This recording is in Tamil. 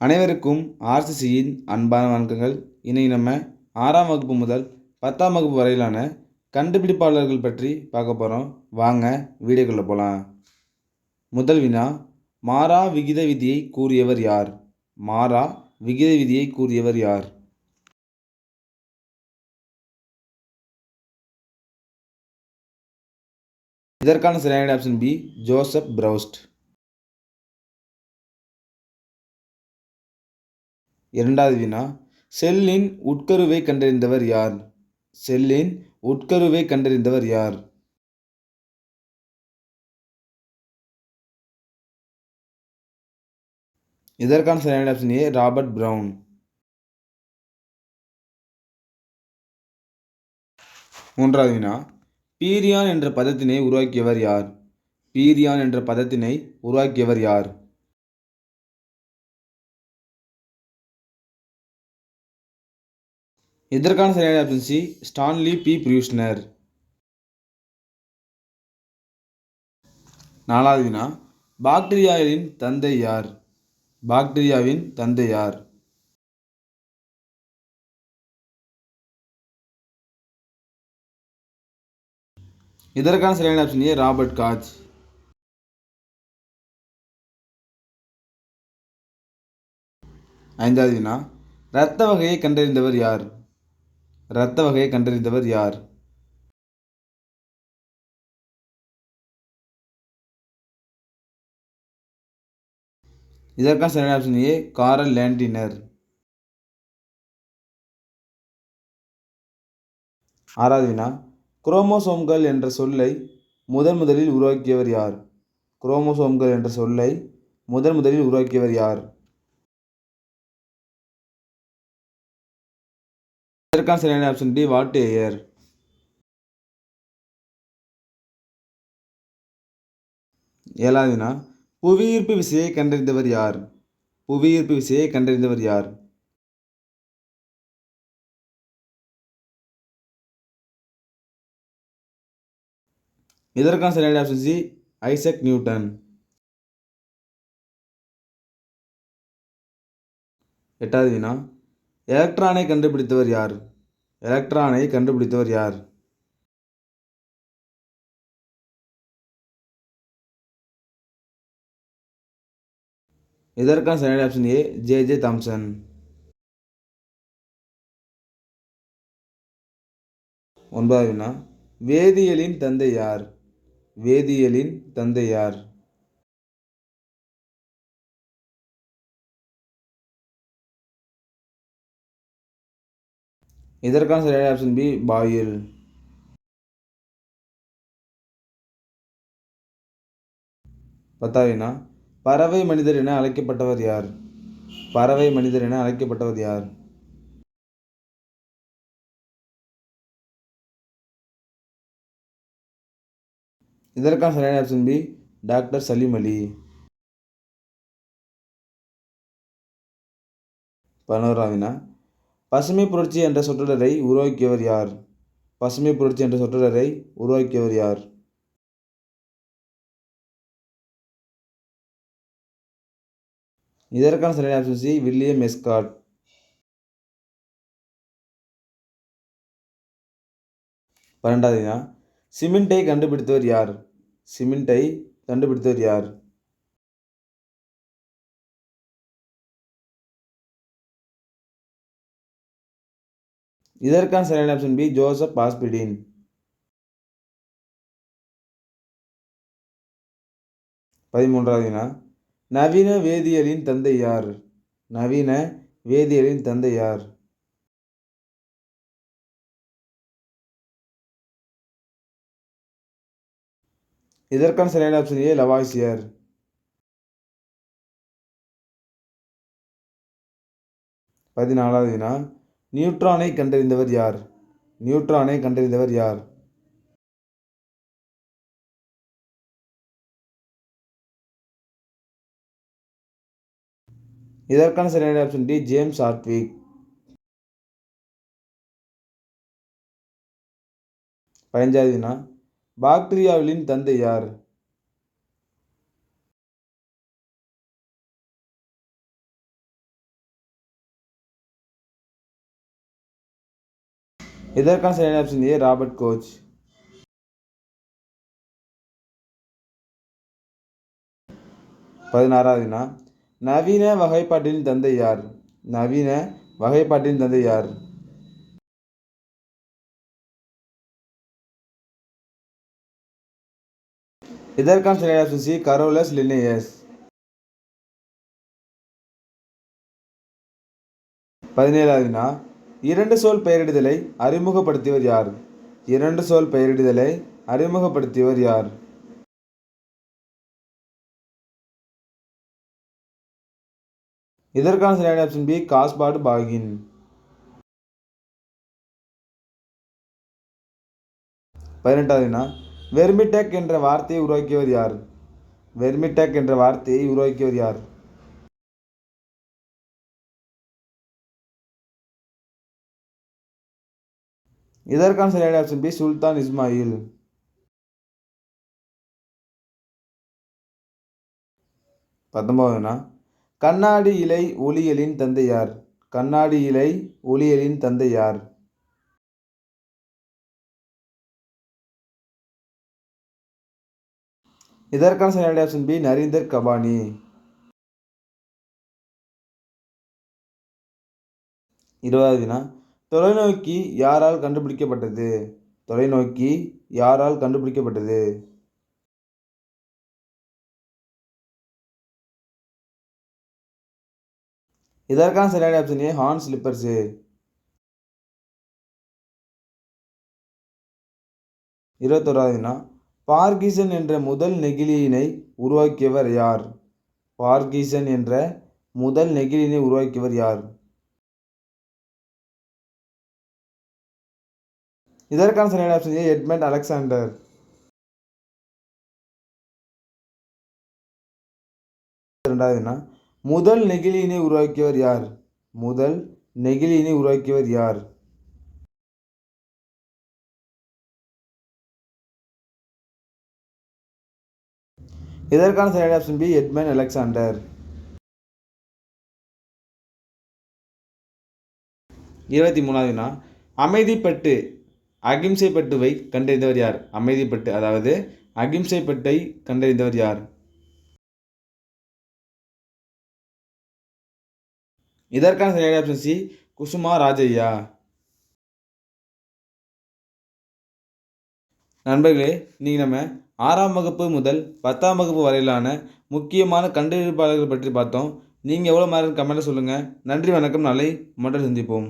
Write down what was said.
அனைவருக்கும் ஆர்சிசியின் அன்பான வணக்கங்கள். இன்றைக்கி நம்ம ஆறாம் வகுப்பு முதல் பத்தாம் வகுப்பு வரையிலான கண்டுபிடிப்பாளர்கள் பற்றி பார்க்க போகிறோம் வாங்க வீடியோக்குள்ளே போகலாம் முதல் வினா மாறா விகித விதியை கூறியவர் யார்? மாறா விகித விதியை கூறியவர் யார்? இதற்கான சரியான ஆப்ஷன் பி ஜோசப் பிரவுஸ்ட் இரண்டாவது வினா செல்லின் உட்கருவை கண்டறிந்தவர் யார்? செல்லின் உட்கருவை கண்டறிந்தவர் யார்? இதற்கான சரியான ஆப்ஷன் ஏ ராபர்ட் பிரவுன் மூன்றாவது வினா பீரியான் என்ற பதத்தினை உருவாக்கியவர் யார்? பீரியான் என்ற பதத்தினை உருவாக்கியவர் யார்? இதற்கான சரியான option C Stanley B Prusiner. நாலாவது வினா. பாக்டீரியாவின் தந்தை யார்? பாக்டீரியாவின் தந்தை யார்? இதற்கான சரியான ஆப்ஷன் ஏ ராபர்ட் காஜ் ஐந்தாவது வினா. இரத்த வகையை கண்டறிந்தவர் யார்? இரத்த வகையை கண்டறிந்தவர் யார்? இதற்கான சரியான ஆப்ஷன் ஏ காரல் லேண்டினர் ஆறாவது வினா குரோமோசோம்கள் என்ற சொல்லை முதன் முதலில் உருவாக்கியவர் யார்? குரோமோசோம்கள் என்ற சொல்லை முதன் முதலில் உருவாக்கியவர் யார்? இதற்கான சரியான ஆப்ஷன் டி வாட்டேயர் ஏழாவது வினா புவியீர்ப்பு விசையை கண்டறிந்தவர் யார்? புவியீர்ப்பு விசையை கண்டறிந்தவர் யார்? இதற்கான சரியான ஆப்ஷன் சி ஐசக் நியூட்டன். எட்டாவது வினா எலக்ட்ரானை கண்டுபிடித்தவர் யார்? எலக்ட்ரானை கண்டுபிடித்தவர் யார்? இதற்கான சரியான option A J J Thomson ஒன்பதாவது வினா வேதியியலின் தந்தை யார்? வேதியியலின் தந்தை யார்? இதற்கான சரியான ஆப்ஷன் பி பாயில் பத்தாவினா பறவை மனிதர் என அழைக்கப்பட்டவர் யார்? பறவை மனிதர் என அழைக்கப்பட்டவர் யார்? இதற்கான சரியான option B doctor Salim Ali. பதினோராவினா பசுமை புரட்சி என்ற சொற்றொடரை உருவாக்கியவர் யார்? பசுமை புரட்சி என்ற சொற்றொடரை உருவாக்கியவர் யார்? இதற்கான சரியான ஆப்ஷன் சி வில்லியம் எஸ்காட் பன்னெண்டாவது சிமெண்ட்டை கண்டுபிடித்தவர் யார்? சிமெண்ட்டை கண்டுபிடித்தவர் யார்? இதற்கான சரியான ஆப்ஷன் பி ஜோசப் பாஸ்பிடின் பதிமூன்றாவதுனா நவீன வேதியியலின் தந்தை யார்? நவீன வேதியியலின் தந்தை யார்? இதற்கான சரியான ஆப்ஷன் ஏ லவாய்சியர் பதினாலாவது வினா. நியூட்ரானை கண்டறிந்தவர் யார்? நியூட்ரானை கண்டறிந்தவர் யார்? இதற்கான சரியான ஆப்ஷன் டி ஜேம்ஸ் ஆர்ட்விக் பதினஞ்சாவது வினா தந்தை யார்? இதற்கான சரியான ஆப்ஷன் ஏ ராபர்ட் கோச்? பதினாறாவது வினா. நவீன வகைப்பாட்டின் தந்தை யார்? நவீன வகைப்பாட்டின் தந்தை யார்? இதற்கான சரியான ஆப்ஷன் சி கரோலஸ் லினேயஸ்? பதினேழாவது வினா. இரண்டு சொல் பெயரிடுதலை அறிமுகப்படுத்தியவர் யார்? இரண்டு சொல் பெயரிடுதலை அறிமுகப்படுத்தியவர் யார்? இதற்கான சரியான ஆப்ஷன் பி காஸ்பாடு பாகின் பதினெட்டாவது வெர்மிடெக் என்ற வார்த்தையை உருவாக்கியவர் யார்? வெர்மிடெக் என்ற வார்த்தையை உருவாக்கியவர் யார்? இதற்கான சரியான ஆப்ஷன் பி சுல்தான் இஸ்மாயில். பத்தொன்பதுனா கண்ணாடி இலை ஒளியலின் தந்தை யார்? கண்ணாடி இலை ஒளியலின் தந்தை யார்? இதற்கான சரியான ஆப்ஷன் பி நரீந்தர் கபானி. இருபதாவது வினா தொலைநோக்கி யாரால் கண்டுபிடிக்கப்பட்டது? தொலைநோக்கி யாரால் கண்டுபிடிக்கப்பட்டது? இதற்கான சரியான ஆப்ஷன் ஏ ஹான் ஸ்லிப்பர்ஸு இருபத்தோராவது வினா பார்கிசன் என்ற முதல் நெகிழியினை உருவாக்கியவர் யார்? பார்கிசன் என்ற முதல் நெகிழியினை உருவாக்கியவர் யார்? இதற்கான சரியான ஆப்ஷன் ஏ எட்மண்ட் அலெக்சாண்டர். இரண்டாவது முதல் நெகிழியினை உருவாக்கியவர் யார்? முதல் நெகிழியினை உருவாக்கியவர் யார்? இதற்கான சரியான ஆப்ஷன் பி எட்மன் அலெக்சாண்டர். இருபத்தி மூணாவது அமைதிப்பட்டு அகிம்சை அகிம்சைப்பட்டுவை கண்டறிந்தவர் யார்? அமைதிப்பட்டு அதாவது அகிம்சைப்பட்டை கண்டறிந்தவர் யார்? இதற்கான சரியான ஆப்ஷன் சி குசுமா ராஜையா நண்பர்களே இன்றைக்கி நம்ம ஆறாம் வகுப்பு முதல் பத்தாம் வகுப்பு வரையிலான முக்கியமான கண்டுபிடிப்பாளர்கள் பற்றி பார்த்தோம். நீங்கள் எவ்வளோ மாதிரி கமெண்ட்டில் சொல்லுங்கள் நன்றி வணக்கம். நாளை மட்டும் சந்திப்போம்.